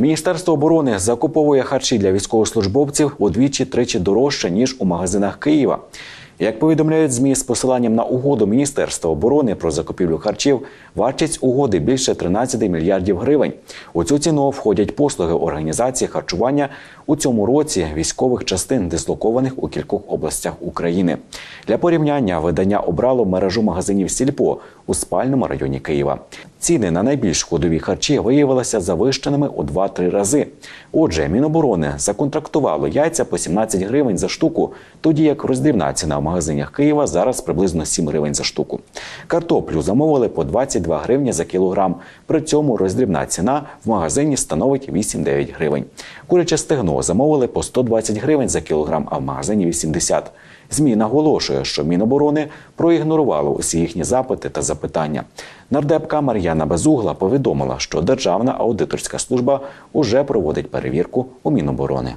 Міністерство оборони закуповує харчі для військовослужбовців удвічі-тричі дорожче ніж у магазинах Києва. Як повідомляють змі з посиланням на угоду Міністерства оборони про закупівлю харчів, вартість угоди більше 13 мільярдів гривень. У цю ціну входять послуги організації харчування у цьому році військових частин, дислокованих у кількох областях України. Для порівняння видання обрало мережу магазинів Сільпо у спальному районі Києва. Ціни на найбільш ходові харчі виявилися завищеними у 2-3 рази. Отже, Міноборони законтрактувало яйця по 17 гривень за штуку, тоді як роздрібна ціна в магазинах Києва зараз приблизно 7 гривень за штуку. Картоплю замовили по 22 гривні за кілограм. При цьому роздрібна ціна в магазині становить 8-9 гривень. Куряче стегно замовили по 120 гривень за кілограм, а в магазині 80. ЗМІ наголошує, що Міноборони проігнорувало усі їхні запити та запитання. Нардепка Мар'яна Безугла повідомила, що Державна аудиторська служба уже проводить перевірку у Міноборони.